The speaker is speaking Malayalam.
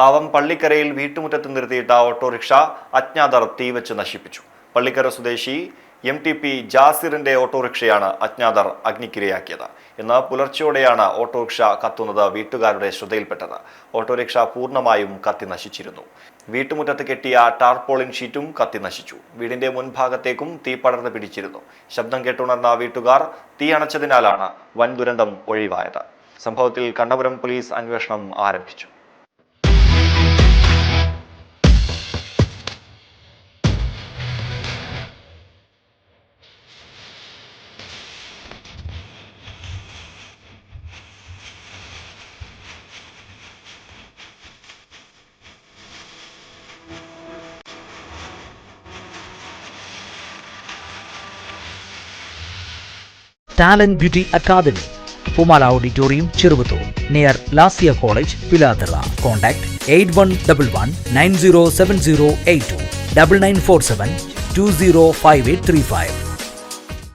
താവം പള്ളിക്കരയിൽ വീട്ടുമുറ്റത്ത് നിർത്തിയിട്ട ഓട്ടോറിക്ഷ അജ്ഞാതർ തീവച്ച് നശിപ്പിച്ചു. പള്ളിക്കര സ്വദേശി എം ടി പി ജാസിറിന്റെ ഓട്ടോറിക്ഷയാണ് അജ്ഞാതർ അഗ്നിക്കിരയാക്കിയത്. ഇന്ന് പുലർച്ചെയോടെയാണ് ഓട്ടോറിക്ഷ കത്തുന്നത് വീട്ടുകാരുടെ ശ്രദ്ധയിൽപ്പെട്ടത്. ഓട്ടോറിക്ഷ പൂർണമായും കത്തി നശിച്ചിരുന്നു. വീട്ടുമുറ്റത്ത് കെട്ടിയ ടാർപോളിൻ ഷീറ്റും കത്തി നശിച്ചു. വീടിന്റെ മുൻഭാഗത്തേക്കും തീ പടർന്നു പിടിച്ചിരുന്നു. ശബ്ദം കേട്ടുണർന്ന വീട്ടുകാർ തീ അണച്ചതിനാലാണ് വൻ ദുരന്തം ഒഴിവായത്. സംഭവത്തിൽ കണ്ണപുരം പോലീസ് അന്വേഷണം ആരംഭിച്ചു. Talent beauty academy Pumala auditorium Cheruvathur near Lasiya college Pilathara contact eight one double one nine zero seven zero eight two double nine four seven two zero five eight three five